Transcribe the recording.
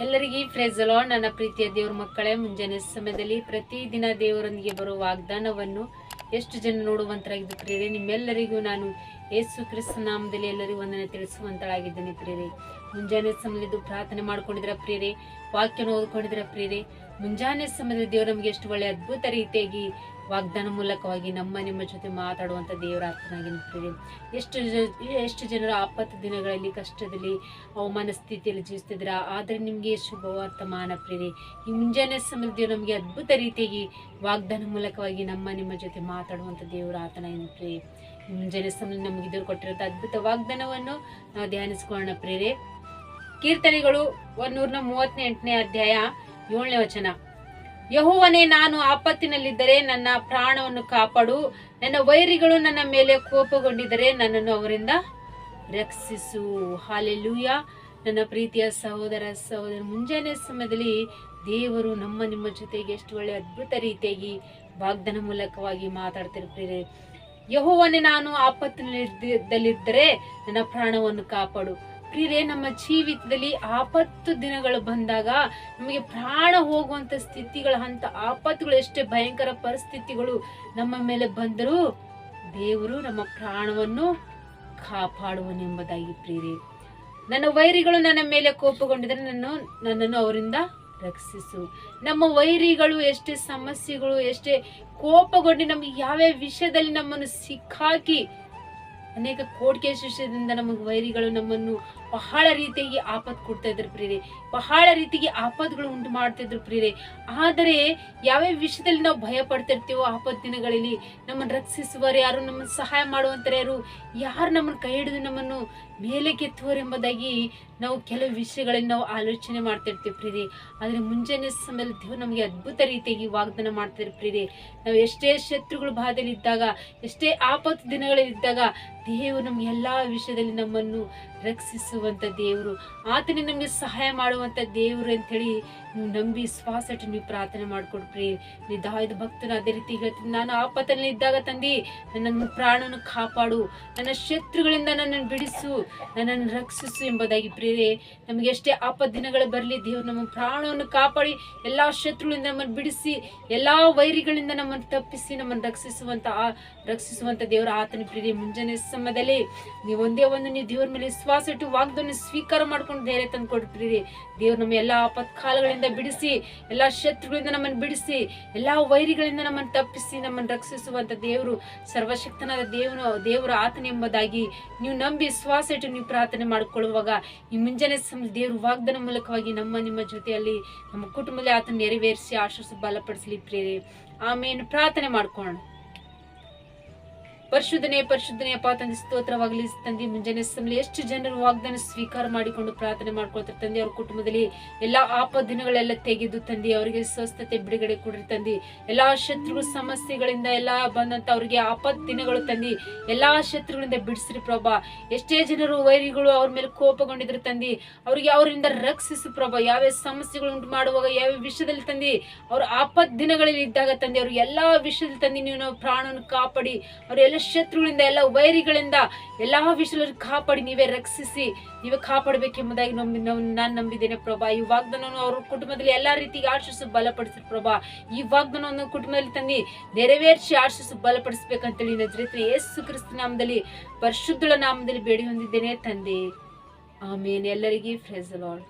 ಎಲ್ಲರಿಗೂ ಫ್ರೆಜಲೋ ನನ್ನ ಪ್ರೀತಿಯ ದೇವ್ರ ಮಕ್ಕಳೇ, ಮುಂಜಾನೆ ಸಮಯದಲ್ಲಿ ಪ್ರತಿದಿನ ದೇವರೊಂದಿಗೆ ಬರುವ ವಾಗ್ದಾನವನ್ನು ಎಷ್ಟು ಜನ ನೋಡುವಂತರಾಗಿದ್ದು ಪ್ರಿಯರೇ ನಿಮ್ಮೆಲ್ಲರಿಗೂ ನಾನು ಯೇಸು ಕ್ರಿಸ್ತ ನಾಮದಲ್ಲಿ ಎಲ್ಲರಿಗೂ ಒಂದನ್ನು ತಿಳಿಸುವಂತಳಾಗಿದ್ದೇನೆ ಪ್ರಿಯರೇ ಮುಂಜಾನೆ ಸಮಯದ್ದು ಪ್ರಾರ್ಥನೆ ಮಾಡ್ಕೊಂಡಿದ್ರ ಪ್ರಿಯರೇ? ವಾಕ್ಯನ ಓದ್ಕೊಂಡಿದ್ರ ಪ್ರಿಯರೇ? ಮುಂಜಾನೆ ಸಮಯದಲ್ಲಿ ದೇವರು ನಮಗೆ ಎಷ್ಟು ಒಳ್ಳೆ ಅದ್ಭುತ ರೀತಿಯಾಗಿ ವಾಗ್ದಾನ ಮೂಲಕವಾಗಿ ನಮ್ಮ ನಿಮ್ಮ ಜೊತೆ ಮಾತಾಡುವಂಥ ದೇವರ ಆತನಾಗಿ ನಿಂತಿದೆ ಎಷ್ಟು ಎಷ್ಟು ಜನರು ಆಪತ್ತು ದಿನಗಳಲ್ಲಿ, ಕಷ್ಟದಲ್ಲಿ, ಅವಮಾನ ಸ್ಥಿತಿಯಲ್ಲಿ ಜೀವಿಸ್ತಿದ್ರ ಆದರೆ ನಿಮಗೆ ಶುಭವರ್ತಮಾನ ಪ್ರಿಯರೇ ಈ ಮುಂಜಾನೆ ದೇವರು ನಮಗೆ ಅದ್ಭುತ ರೀತಿಯಾಗಿ ವಾಗ್ದಾನ ಮೂಲಕವಾಗಿ ನಮ್ಮ ನಿಮ್ಮ ಜೊತೆ ಮಾತಾಡುವಂಥ ದೇವರ ಆತನಾಗಿ ಪ್ರಿಯೆ ಮುಂಜಾನೆ ಸಮಯ ನಮಗೆ ಇದ್ರು ಕೊಟ್ಟಿರುವಂಥ ಅದ್ಭುತ ವಾಗ್ದಾನವನ್ನು ನಾವು ಧ್ಯಾನಿಸ್ಕೊಳ್ಳೋಣ ಪ್ರೇರೆ ಕೀರ್ತನೆಗಳು ಒಂದೂರ್ನ ಮೂವತ್ತನೇ ಎಂಟನೇ ಅಧ್ಯಾಯ ಏಳನೇ ವಚನ. ಯಹೋವನೇ, ನಾನು ಆಪತ್ತಿನಲ್ಲಿದ್ದರೆ ನನ್ನ ಪ್ರಾಣವನ್ನು ಕಾಪಾಡು. ನನ್ನ ವೈರಿಗಳು ನನ್ನ ಮೇಲೆ ಕೋಪಗೊಂಡಿದ್ದರೆ ನನ್ನನ್ನು ಅವರಿಂದ ರಕ್ಷಿಸು. ಹಾಲೆಲೂಯ. ನನ್ನ ಪ್ರೀತಿಯ ಸಹೋದರ ಸಹೋದರ, ಮುಂಜಾನೆ ಸಮಯದಲ್ಲಿ ದೇವರು ನಮ್ಮ ನಿಮ್ಮ ಜೊತೆಗೆ ಎಷ್ಟು ಒಳ್ಳೆ ಅದ್ಭುತ ರೀತಿಯಾಗಿ ವಾಗ್ದಾನ ಮೂಲಕವಾಗಿ ಮಾತಾಡ್ತಿರ್ತೀರಿ. ಯಹೋವನೇ, ನಾನು ಆಪತ್ತಿನಲ್ಲಿದ್ದಲ್ಲಿದ್ದರೆ ನನ್ನ ಪ್ರಾಣವನ್ನು ಕಾಪಾಡು. ಪ್ರಿಯರೇ ನಮ್ಮ ಜೀವಿತದಲ್ಲಿ ಆಪತ್ತು ದಿನಗಳು ಬಂದಾಗ ನಮಗೆ ಪ್ರಾಣ ಹೋಗುವಂತ ಸ್ಥಿತಿಗಳ ಹಂತ ಆಪತ್ತುಗಳು ಎಷ್ಟೇ ಭಯಂಕರ ಪರಿಸ್ಥಿತಿಗಳು ನಮ್ಮ ಮೇಲೆ ಬಂದರೂ ದೇವರು ನಮ್ಮ ಪ್ರಾಣವನ್ನು ಕಾಪಾಡುವನೆಂಬುದಾಗಿ ಪ್ರಿಯರೇ ನನ್ನ ವೈರಿಗಳು ನನ್ನ ಮೇಲೆ ಕೋಪಗೊಂಡಿದ್ದರೆ ನಾನು ನನ್ನನ್ನು ಅವರಿಂದ ರಕ್ಷಿಸು. ನಮ್ಮ ವೈರಿಗಳು ಎಷ್ಟೇ ಸಮಸ್ಯೆಗಳು, ಎಷ್ಟೇ ಕೋಪಗೊಂಡು ನಮಗೆ ಯಾವ್ಯಾವ ವಿಷಯದಲ್ಲಿ ನಮ್ಮನ್ನು ಸಿಕ್ಕಾಕಿ, ಅನೇಕ ಕೋಟಿಕೆ ವಿಷಯದಿಂದ ನಮಗೆ ವೈರಿಗಳು ನಮ್ಮನ್ನು ಬಹಳ ರೀತಿಯಾಗಿ ಆಪತ್ತು ಕೊಡ್ತಾ ಇದ್ರು ಪ್ರಿಯರೇ. ಬಹಳ ರೀತಿಗೆ ಆಪತ್ಗಳು ಉಂಟು ಮಾಡ್ತಾ ಇದ್ರು ಪ್ರಿಯರೇ. ಆದರೆ ಯಾವ್ಯಾವ ವಿಷಯದಲ್ಲಿ ನಾವು ಭಯ ಪಡ್ತಿರ್ತೀವೋ ಆಪತ್ತು ದಿನಗಳಲ್ಲಿ, ನಮ್ಮನ್ನು ರಕ್ಷಿಸುವರು ಯಾರು, ನಮ್ಮನ್ನು ಸಹಾಯ ಮಾಡುವಂತಾರೆ ಯಾರು ಯಾರು ನಮ್ಮನ್ನು ಕೈ ಹಿಡಿದು ನಮ್ಮನ್ನು ಮೇಲೆ ಕೆತ್ತುವರು ಎಂಬುದಾಗಿ ನಾವು ಕೆಲವು ವಿಷಯಗಳಲ್ಲಿ ನಾವು ಆಲೋಚನೆ ಮಾಡ್ತಿರ್ತೀವಿ ಪ್ರೀರಿ ಆದರೆ ಮುಂಜಾನೆ ಸಮಯದಲ್ಲಿ ದೇವರು ನಮಗೆ ಅದ್ಭುತ ರೀತಿಯಾಗಿ ವಾಗ್ದಾನ ಮಾಡ್ತಿರ್ತೀವಿ ಪ್ರೀರಿ ನಾವು ಎಷ್ಟೇ ಶತ್ರುಗಳು ಬಾಧೆಯಲ್ಲಿದ್ದಾಗ, ಎಷ್ಟೇ ಆಪತ್ತು ದಿನಗಳಲ್ಲಿದ್ದಾಗ ದೇವರು ನಮ್ಗೆ ಎಲ್ಲಾ ವಿಷಯದಲ್ಲಿ ನಮ್ಮನ್ನು ರಕ್ಷಿಸುವಂತ ದೇವರು. ಆತನೇ ನಮಗೆ ಸಹಾಯ ಮಾಡುವಂತ ದೇವರು ಅಂತೇಳಿ ನೀವು ನಂಬಿ ಶ್ವಾಸ ನೀವು ಪ್ರಾರ್ಥನೆ ಮಾಡ್ಕೊಡ್ರಿ ನಿಧಾಯದ ಭಕ್ತನ ಅದೇ ರೀತಿ ಹೇಳ್ತೀನಿ. ನಾನು ಆಪತ್ತಲ್ಲಿ ಇದ್ದಾಗ ತಂದಿ ನನ್ನ ಪ್ರಾಣವನ್ನು ಕಾಪಾಡು. ನನ್ನ ಶತ್ರುಗಳಿಂದ ನನ್ನನ್ನು ಬಿಡಿಸು. ನನ್ನನ್ನು ರಕ್ಷಿಸು ಎಂಬುದಾಗಿ ಪ್ರೇರೆ ನಮಗೆ ಎಷ್ಟೇ ದಿನಗಳು ಬರಲಿ, ದೇವರು ನಮ್ಮ ಪ್ರಾಣವನ್ನು ಕಾಪಾಡಿ, ಎಲ್ಲಾ ಶತ್ರುಗಳಿಂದ ನಮ್ಮನ್ನು ಬಿಡಿಸಿ, ಎಲ್ಲಾ ವೈರಿಗಳಿಂದ ನಮ್ಮನ್ನು ತಪ್ಪಿಸಿ, ನಮ್ಮನ್ನು ರಕ್ಷಿಸುವಂತ ಆ- ರಕ್ಷಿಸುವಂತ ದೇವರ ಆತನ ಪ್ರೇರೆ ಮುಂಜಾನೆ ಸಮಯದಲ್ಲಿ ನೀವು ಒಂದೇ ಒಂದು ನೀವು ದೇವರ ಮೇಲೆ ವಿಶ್ವಾಸ ಇಟ್ಟು ವಾಗ್ದನ್ನು ಸ್ವೀಕಾರ ಮಾಡ್ಕೊಂಡು ಧೈರ್ಯ ತಂದು ಕೊಡ್ತೀರಿ ದೇವ್ರು ನಮ್ಮ ಎಲ್ಲಾ ಆಪತ್ ಕಾಲಗಳಿಂದ ಬಿಡಿಸಿ, ಎಲ್ಲಾ ಶತ್ರುಗಳಿಂದ ನಮ್ಮನ್ನು ಬಿಡಿಸಿ, ಎಲ್ಲಾ ವೈರಿಗಳಿಂದ ನಮ್ಮನ್ನು ತಪ್ಪಿಸಿ, ನಮ್ಮನ್ನು ರಕ್ಷಿಸುವಂತ ದೇವರು, ಸರ್ವಶಕ್ತನಾದ ದೇವನು ದೇವರ ಆತನ ಎಂಬುದಾಗಿ ನೀವು ನಂಬಿ ವಿಶ್ವಾಸ ಇಟ್ಟು ನೀವು ಪ್ರಾರ್ಥನೆ ಮಾಡಿಕೊಳ್ಳುವಾಗ, ಈ ಮುಂಜಾನೆ ಸಮ ದೇವರು ವಾಗ್ದನ ಮೂಲಕವಾಗಿ ನಮ್ಮ, ನಿಮ್ಮ ಜೊತೆಯಲ್ಲಿ, ನಮ್ಮ ಕುಟುಂಬದಲ್ಲಿ ಆತನ ನೆರವೇರಿಸಿ ಆಶ್ವಾಸ ಬಲಪಡಿಸಲಿ ಪ್ರೇರಿ ಆಮೇಲೆ ಪ್ರಾರ್ಥನೆ ಮಾಡ್ಕೊಳ್ಳೋಣ. ಪರಿಶುದ್ಧನೆ, ಪರಿಶುದ್ಧನೇ, ಅಪ್ಪ ತಂದೆ, ಸ್ತೋತ್ರವಾಗಲಿ, ತಂದೆ ಮುಂಜಾನೆ ಸಮಯ ಎಷ್ಟು ಜನರು ವಾಗ್ದಾನ ಸ್ವೀಕಾರ ಮಾಡಿಕೊಂಡು ಪ್ರಾರ್ಥನೆ ಮಾಡ್ಕೊಳ್ತಾರೆ. ತಂದೆ, ಅವ್ರ ಕುಟುಂಬದಲ್ಲಿ ಎಲ್ಲಾ ಆಪ ದಿನಗಳೆಲ್ಲ ತೆಗೆದು ತಂದೆ, ಅವರಿಗೆ ಸ್ವಸ್ಥತೆ, ಬಿಡುಗಡೆ ಕೊಡ್ರಿ ತಂದೆ. ಎಲ್ಲಾ ಶತ್ರುಗಳ ಸಮಸ್ಯೆಗಳಿಂದ ಎಲ್ಲಾ ಬಂದಂತ ಅವರಿಗೆ ಆಪತ್ ದಿನಗಳು ತಂದಿ. ಎಲ್ಲಾ ಶತ್ರುಗಳಿಂದ ಬಿಡಿಸ್ರಿ ಪ್ರಭಾ. ಎಷ್ಟೇ ಜನರು ವೈರಿಗಳು ಅವ್ರ ಮೇಲೆ ಕೋಪಗೊಂಡಿದ್ರು ತಂದಿ, ಅವರಿಗೆ ಅವರಿಂದ ರಕ್ಷಿಸು ಪ್ರಭಾ. ಯಾವ್ಯಾವ ಸಮಸ್ಯೆಗಳು ಉಂಟು ಮಾಡುವಾಗ ಯಾವ ವಿಷಯದಲ್ಲಿ ತಂದಿ, ಅವ್ರ ಆಪದ ದಿನಗಳಲ್ಲಿ ಇದ್ದಾಗ ತಂದೆ ಅವ್ರಿಗೆ ಎಲ್ಲಾ ವಿಷಯದಲ್ಲಿ ತಂದಿ, ನೀವು ನಾವು ಪ್ರಾಣವನ್ನು ಕಾಪಾಡಿ, ಅವ್ರ ಎಲ್ಲ ಶತ್ರುಗಳಿಂದ, ಎಲ್ಲ ವೈರಿಗಳಿಂದ ಎಲ್ಲಾ ವಿಷಯಗಳನ್ನು ಕಾಪಾಡಿ ನೀವೇ ರಕ್ಷಿಸಿ, ನೀವೇ ಕಾಪಾಡಬೇಕೆಂಬುದಾಗಿ ನಂಬಿ ನಾನು ನಂಬಿದ್ದೇನೆ ಪ್ರಭಾ. ಈ ವಾಗ್ದಾನವನ್ನು ಅವ್ರ ಕುಟುಂಬದಲ್ಲಿ ಎಲ್ಲಾ ರೀತಿಗೆ ಆಶಿಸು ಬಲಪಡಿಸಿ ಪ್ರಭಾ. ಈ ವಾಗ್ದಾನವನ್ನು ಕುಟುಂಬದಲ್ಲಿ ತಂದು ನೆರವೇರಿಸಿ ಆಶಿಸು ಬಲಪಡಿಸ್ಬೇಕಂತೇಳಿ ನಜರೇತ್ರ ಯೇಸು ಕ್ರಿಸ್ತ ನಾಮದಲ್ಲಿ, ಪರಿಶುದ್ಧಳ ನಾಮದಲ್ಲಿ ಬೇಡಿ ಹೊಂದಿದ್ದೇನೆ ತಂದೆ. ಆಮೇಲೆ ಎಲ್ಲರಿಗೂ ಫ್ರೆಸ್ ಲಾರ್ಡ್